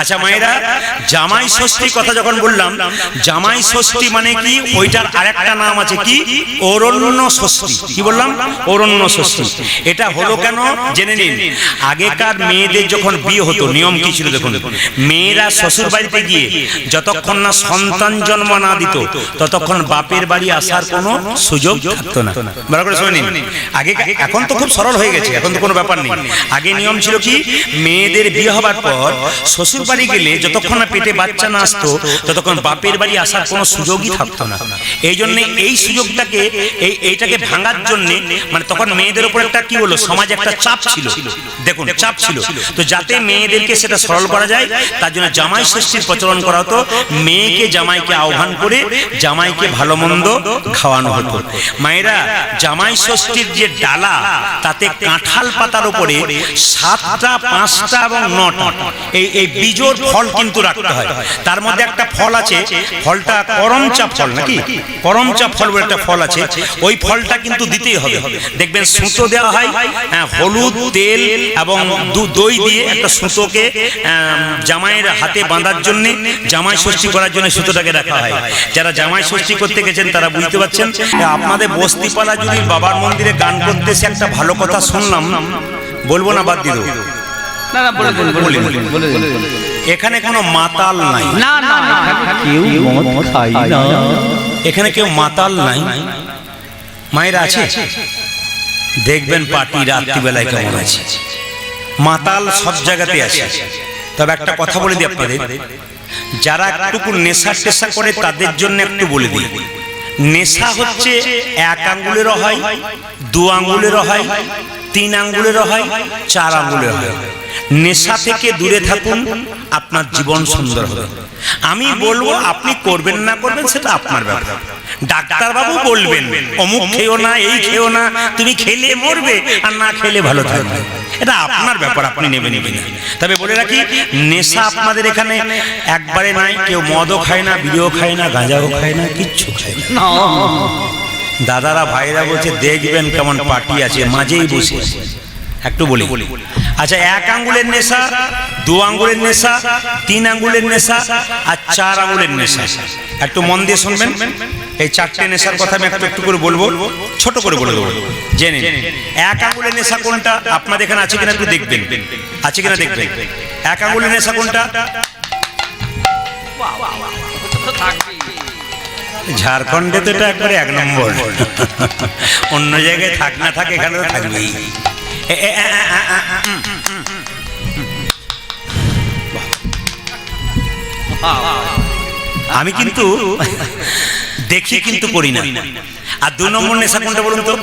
আচ্ছা মায়েরা, জামাই ষষ্ঠী কথা যখন বললাম, জামাই ষষ্ঠী মানে কি? ওইটার আরেকটা নাম আছে কি? অরণ্য ষষ্ঠী। কি বললাম? অরণ্য ষষ্ঠী। এটা হলো কেন? জেনে নিন। আগেকার মেয়েদের যখন বিয়ে হতো, নিয়ম কি ছিল দেখুন? মেয়েরা শ্বশুর বাড়িতে গিয়ে যতক্ষণ না সন্তান জন্ম না দিত, ততক্ষণ বাপের বাড়ি আসার কোনো সুযোগ থাকতো না। ভালো করে শুনে নিন। আগে এখন তো খুব সরল হয়ে গেছে, এখন তো কোনো ব্যাপার নেই। আগে নিয়ম ছিল কি? মেয়েদের বিয়ে হবার পর শ্বশুর বাড়ি গেলে যতক্ষণ না পেটে বাচ্চা না আসতো ততক্ষণ বাপের বাড়ি আসার কোনো সুযোগই থাকতো না। এই জন্য এই সুযোগটাকে এই এইটাকে ভাঙার জন্য মানে তখন মেয়েদের উপর একটা কি বলো সমাজে একটা চাপ ছিল। দেখুন চাপ ছিল। তো যাতে মেয়েদেরকে সেটা সরল করা যায় তার জন্য জামাই ষষ্ঠীর প্রচলন করা হতো মেয়েকে জামাইকে আহ্বান করে জামাইকে ভালো মন্দ খাওয়ানো হতো। মায়েরা জামাই ষষ্ঠীর যে ডালা তাতে কাঁঠাল পাতার উপরে সাতটা পাঁচটা এবং নটা এই এই বীজোর ফল কিন্তু রাখতে হয়। তার মধ্যে একটা ফল আছে ফলটা করমচা ফল নাকি? করমচা ফল বলে একটা ফল আছে ওই ফলটা কিন্তু দিতেই হবে। দেখবেন সুতো দেওয়া হয় হ্যাঁ, হলুদ তেল এবং দই দিয়ে একটা সুতোকে জামাইয়ের হাতে বাঁধার জন্য জামাই ষষ্ঠী করার জন্য সুতোটাকে রাখা হয়। যারা জামাই ষষ্ঠী করতে গেছেন তারা বুঝতে পারছেন আপনাদের বস্তিপালা যদি বাবার মন্দিরে গান করতে সে একটা ভালো কথা শুনলাম বলব না বাদ দেবো। না না বলে বলে বলে এখানে কোনো মাতাল নাই। না না না কেউ মদ খাই না। এখানে কেউ মাতাল নাই। মায়ের আছে? দেখবেন পার্টি রাত্রিবেলায় কেমন আছে। মাতাল সব জায়গাতে আছে। তবে একটা কথা বলে দিই আপনাদের। যারা একটুকু নেশা টেশা করে তাদের জন্য একটু বলে দিই। নেশা হচ্ছে এক আঙ্গুলেরও হয় দু আঙ্গুলেরও হয় তিন আঙ্গুলেরও হয়, চার আঙ্গুলের হয়। নেশা থেকে দূরে থাকুন, আপনার জীবন সুন্দর হবে। আমি বলব, আপনি করবেন না করবেন, সেটা আপনার ব্যাপার। ডাক্তারবাবু বলবেন, অমুক খেও না, এই খেও না, তুমি খেলে মরবে আর না খেলে ভালো থাকবে। এটা আপনার ব্যাপার, আপনি নেবে নেবেন তবে বলে রাখি, নেশা আপনাদের এখানে একবারে নাই, কেউ মদও খায় না, বিড়িও খায় না, গাঁজাও খায় না, কিচ্ছু খায় না। দাদারা ভাইরা বলছে দেখবেন কেমন পার্টি আছে মাঝেই বসে। একটু বলি। আচ্ছা এক আঙ্গুলের নেশা দু আঙ্গুলের নেশা তিন আঙ্গুলের নেশা আর চার আঙ্গুলের নেশা। একটু মন দিয়ে শুনবেন। এই চারটে নেশার কথা আমি একটু একটু করে বলব। ছোট করে বলে দেবো। জেনে। এক আঙ্গুলের নেশা কোনটা? আপনাদের এখানে আছে কিনা একটু দেখবেন। আছে কিনা দেখবেন? এক আঙ্গুলের নেশা কোনটা? ঝাড়খণ্ডে তো এটা একবারে এক নম্বর অন্য জায়গায় থাক না থাকে এখানে থাকবেই। আমি কিন্তু দেখি কিন্তু করি না আর দু নম্বর নেশা কোনটা বলুন তো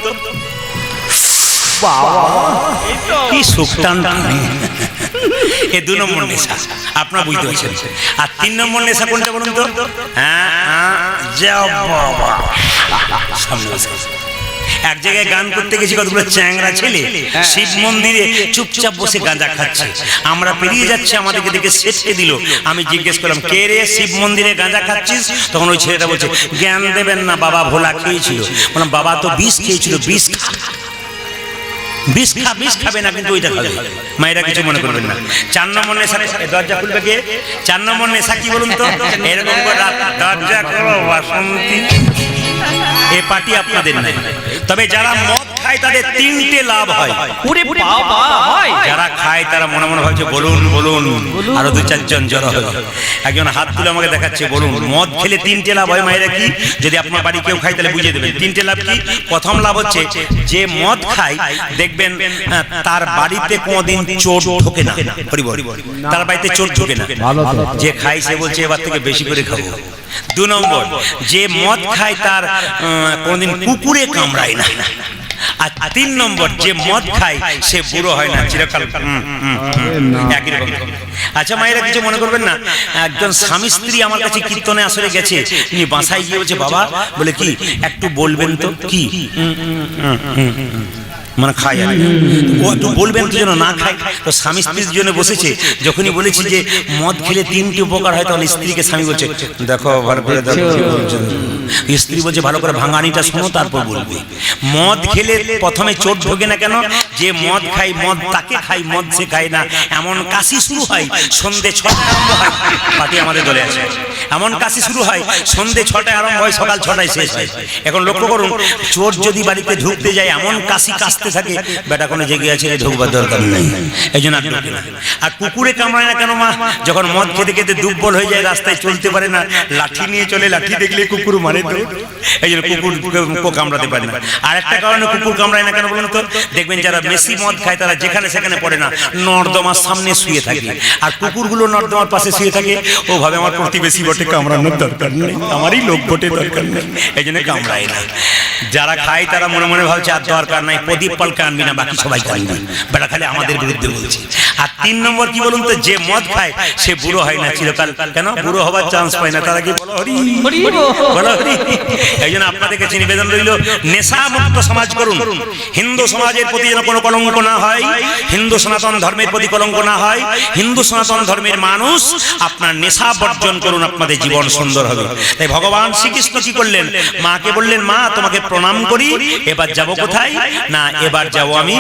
কি সুখটান এ দু নম্বর নেশা আপনার বুঝতে পারছেন আর তিন নম্বর নেশা কোনটা বলুন তো হ্যাঁ হ্যাঁ, বাবা। সামনে এক জায়গায় গান করতে গেছি কতগুলো চ্যাংরা ছেলে। শিব মন্দিরে চুপচাপ বসে গাঁজা খাচ্ছে। আমরা পেরিয়ে যাচ্ছি আমাদেরকে দেখে সেটকে দিল। আমি জিজ্ঞেস করলাম কে রে শিব মন্দিরে গাঁজা খাচ্ছিস? তখন ওই ছেলেটা বলছে জ্ঞান দেবেন না বাবা ভোলা খেয়েছিল। বললাম বাবা তো বিষ খেয়েছিল বিষ খা বিষ খা বিষ খাবে না কিন্তু ওইটা খাবে। মায়েরা কিছু মনে করবেন না। চার নম্বর নেশা দরজা খুলবে কে? চার নম্বর নেশা কি বলুন তো? এরকম দরজা করো বাসন্তী। এ পার্টি আপনাদের নাই। তবে যারা মদ খায় তাদের তিনটে লাভ হয়। ওরে বাবা হয়। যারা খায় তারা মনে মনে ভাবছে বলুন বলুন। আরও দু চারজন জড়ো হবে একজন হাত তুলে আমাকে দেখাচ্ছে বলুন মদ খেলে তিনটে লাভ হয়? মায়েরা কি? যদি আপনার বাড়ি কেউ খায় তাহলে বুঝিয়ে দেবেন। তিনটে লাভ কি? প্রথম লাভ হচ্ছে যে মদ খায় দেখবেন তার বাড়িতে কোনোদিন চোর ঢোকে না। তার বাড়িতে চোর ঢোকে না। যে খাই সে বলছে এবার থেকে বেশি করে খাব। দু নম্বর যে মদ খায় তার আহ, কোনোদিন কুকুরে কামড়ায় না। আর তিন নম্বর যে মদ খায় সে বুড়ো হয় না চিরকাল। একই রকম। আচ্ছা মায়েরা কিছু মনে করবেন না। একজন স্বামী স্ত্রী আমার কাছে কীর্তনে আসলে গেছে উনি বাসায় গিয়ে বলছে বাবা বলে কি একটু বলবেন তো কি? মানে খায় আর। ও একটু বলবেন যেন না খায়। তো স্বামী স্ত্রীর জন্য বসেছে, যখনই বলেছি যে মদ খেলে তিনটি উপকার হয়, তখন স্ত্রীকে স্বামী বলছে, দেখো, ভালো করে দেখো স্ত্রী বলছে, ভালো করে ভাঙানিটা শোনো, তারপর বলবে। মদ খেলে প্রথমে চোট ঢোকে না কেন? যে মদ খাই মদ তাকে খাই মদ সে খায় না। এমন কাশি শুরু হয়, সন্ধে ছটা আরম্ভ হয়। পার্টি আমাদের দলে আছে। এমন কাশি শুরু হয় সন্ধে ছটায় আরম্ভ হয় সকাল ছটায় শেষ হয়। এখন লক্ষ্য করুন চোর যদি বাড়িতে ঢুকতে যায় এমন কাশি কাশতে থাকে বেটা কোনো জেগে আছে ঢুকবার দরকার নেই। এই জন্য আর কুকুরে কামড়ায় না কেন মা? যখন মদ খেতে খেতে দুর্বল হয়ে যায় রাস্তায় চলতে পারে না লাঠি নিয়ে চলে লাঠি দেখলে কুকুর মারে তো। এই জন্য কুকুর কামড়াতে পারে না। আর একটা কারণে কুকুর কামড়ায় না কেন বলুন তো? দেখবেন যারা বেশি মদ খায় তারা যেখানে সেখানে পড়ে না নর্দমার সামনে শুয়ে থাকে আর কুকুরগুলো নর্দমার পাশে শুয়ে থাকে। ও ভাবে আমার প্রতিবেশী বটে কামড়ানোর দরকার নেই। আমারই লোক বটে দরকার নেই। এই জন্য কামড়াই না যারা খায় তারা মনে মনে ভাবছে আর দরকার নাই প্রদীপ পাল আনবি না বাকি সবাই কানবি বেটা খালি আমাদের বিরুদ্ধে বলছে। আর তিন নম্বর কি বলুন তো যে মদ খায় সে বুড়ো হয় না চিরকাল। কেন? বুড়ো হবার চান্স পায় না। তারা কি এই জন্য আপনাদের কাছে নিবেদন রইল নেশা মুক্ত সমাজ করুন। হিন্দু সমাজের প্রতি যেন কোনো কলঙ্ক না হয় হিন্দু সনাতন ধর্মের প্রতি কলঙ্ক না হয় হিন্দু সনাতন ধর্মের মানুষ আপনার নেশা বর্জন করুন আপনাদের জীবন সুন্দর হবে। তাই ভগবান শ্রীকৃষ্ণ কি করলেন? মাকে বললেন মা তোমাকে প্রণাম করি এবার যাব কোথায়? না এবার যাব আমি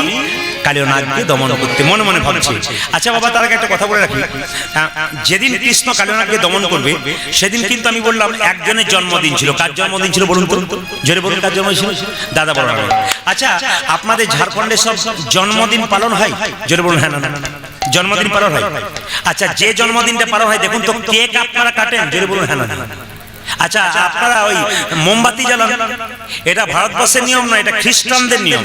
কালীয় নাগকে দমন করতে। মনে মনে ভাবছি। আচ্ছা বাবা তার আগে একটা কথা বলে রাখি যেদিন কৃষ্ণ কালীনাগকে দমন করবে সেদিন কিন্তু আমি বললাম একজনের জন্মদিন ছিল কার জন্মদিন ছিল বলুন জোরে বলুন কার জন্মদিন ছিল দাদা বলো না। আচ্ছা আপনাদের ঝাড়খণ্ডে সব জন্মদিন পালন হয় জোরে বলুন হ্যাঁ না। জন্মদিন পালন হয় আচ্ছা যে জন্মদিনটা পালন হয় দেখুন তো কেক আপনারা কাটেন জোরে বলুন হ্যাঁ না। আচ্ছা আপনারা ওই মোমবাতি জ্বালান। এটা ভারতবর্ষের নিয়ম না এটা খ্রিস্টানদের নিয়ম।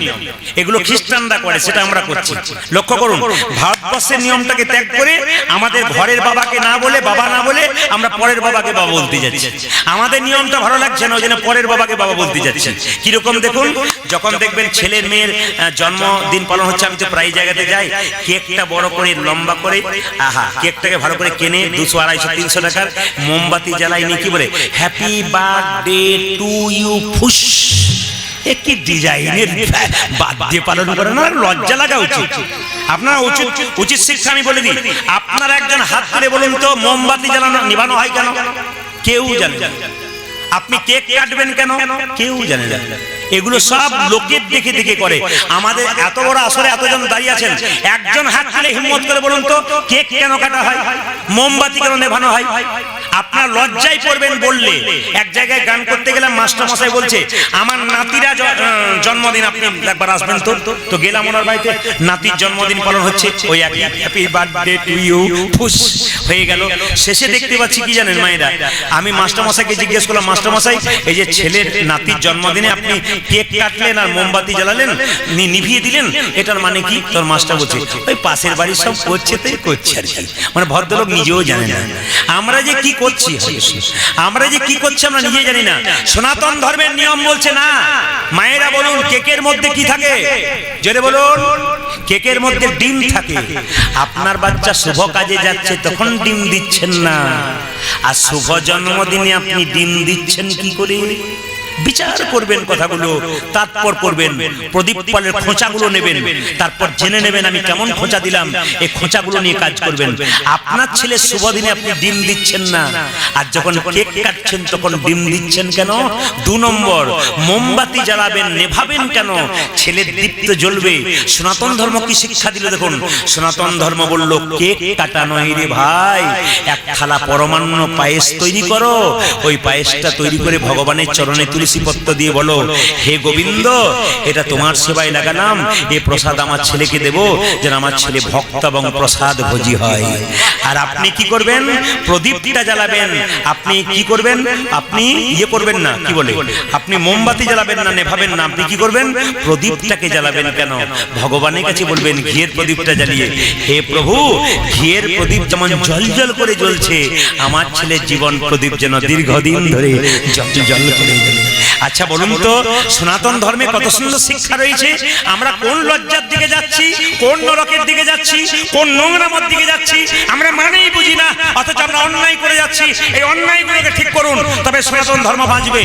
এগুলো খ্রিস্টানরা করে সেটা আমরা করছি। লক্ষ্য করুন ভারতবর্ষের নিয়মটাকে ত্যাগ করে আমাদের ঘরের বাবাকে না বলে বাবা না বলে আমরা পরের বাবাকে বাবা বলতে যাচ্ছি। আমাদের নিয়মটা ভালো লাগছে না ওই জন্য পরের বাবাকে বাবা বলতে যাচ্ছি। কীরকম দেখুন যখন দেখবেন ছেলের মেয়ের জন্মদিন পালন হচ্ছে আমি তো প্রায় জায়গাতে যাই কেকটা বড় করে লম্বা করে আহা কেকটাকে ভালো করে কেনে দুশো আড়াইশো তিনশো টাকার মোমবাতি জ্বালাই নিয়ে কি বলে হ্যাপি বার্থডে টু ইউ ফুস একটি ডিজাইনের বার্থডে পালন করে না? লজ্জা লাগা উচিত। আপনার উচিত উচিত শিক্ষা আমি বলে দিই। আপনার একজন হাত তুলে বলুন তো, মোমবাতি জ্বালানো নিভানো হয় কেন? কেউ জানে আপনি কেক কাটবেন কেন? কেউ জানে না। এগুলো সব লোকের দেখে দেখে করে। আমাদের এত বড় আসরে এতজন দাঁড়িয়ে আছেন। একজন হাত তুলে হিম্মত করে বলুন তো, কেক কেন কাটা হয়? মোমবাতি কেন নেভানো হয়? আপনার লজ্জায় পড়বেন বললে। এক জায়গায় গান করতে গেলাম মাস্টার মশাই বলছে আমার নাতিরা জন্মদিন আপনি একবার আসবেন তো? তো গেলাম ওনার বাড়িতে। নাতির জন্মদিন পালন হচ্ছে। ওই একই হ্যাপি বার্থডে টু ইউ ফুস। হয়ে গেল। শেষে দেখতে পাচ্ছি কি জানেন মায়েরা? আমি মাস্টার মশাইকে জিজ্ঞেস করলাম মাস্টার মশাই এই যে ছেলের নাতির জন্মদিনে আপনি কেক কাটলেন আর মোমবাতি জ্বালালেন? নিভিয়ে দিলেন? এটার মানে কি? তোর মাস্টার বলছে ওই পাশের বাড়ির সব করছে তাই করছে আর কি। মানে ভদ্রলোক নিজেও জানে না আমরা যে কি করছি আমরা যে কি করছি আমরা নিজে জানি না। সনাতন ধর্মের নিয়ম বলছে না। মায়েরা বলুন কেকের মধ্যে কি থাকে? জোরে বলুন কেকের মধ্যে ডিম থাকে। আপনার বাচ্চা শুভ কাজে যাচ্ছে তখন ডিম দিচ্ছেন না। আর শুভ জন্মদিনে আপনি ডিম দিচ্ছেন কি করে? বিচার করবেন কথাগুলো তারপর করবেন, প্রদীপ পালের খোঁচাগুলো নেবেন, তারপর জেনে নেবেন আমি কেমন খোঁচা দিলাম, এই খোঁচাগুলো নিয়ে কাজ করবেন। আপনার ছেলে শুভ দিনে আপনি ডিম দিচ্ছেন না, আর যখন কেক কাটছেন তখন ডিম দিচ্ছেন কেন? দু নম্বর, মোমবাতি জ্বালাবেন, নেভাবেন কেন? ছেলের দীপ্ত জ্বলবে, সনাতন ধর্ম কি শিক্ষা দিল দেখুন? সনাতন ধর্ম বলল, কেক কাটা নয় রে ভাই, এক থালা পরমান্ন পায়েস তৈরি করো। ওই পায়েসটা তৈরি করে ভগবানের চরণে তুলসী পত্র দিয়ে বলো, হে গোবিন্দ, এটা তোমার সেবায় লাগালাম এ প্রসাদ আমার ছেলেকে দেব, যেন আমার ছেলে ভক্ত এবং প্রসাদ ভোজি হয়। আর আপনি কি করবেন? প্রদীপটা জ্বালাবেন। আপনি কি করবেন? আপনি ইয়ে করবেন না, কি বলে? আপনি মোমবাতি জ্বালাবেন না, নেভাবেন না। আপনি কি করবেন? প্রদীপটাকে জ্বালাবেন কেন? ভগবানের কাছে বলবেন, ঘিয়ের প্রদীপটা জ্বালিয়ে। হে প্রভু, ঘিয়ের প্রদীপ যেমন জল জল করে জ্বলছে, আমার ছেলের জীবন প্রদীপ যেন দীর্ঘদিন ধরে জল জল করে জ্বলে। আচ্ছা বলুন তো সনাতন ধর্মে কত সুন্দর শিক্ষা রয়েছে? আমরা কোন লজ্জার দিকে যাচ্ছি? কোন নরকের দিকে যাচ্ছি? কোন নোংরামার দিকে যাচ্ছি? আমরা মানেই বুঝি না অথচ আমরা অন্যায় করে যাচ্ছি। এই অন্যায়গুলোকে ঠিক করুন তবে সনাতন ধর্ম বাঁচবে।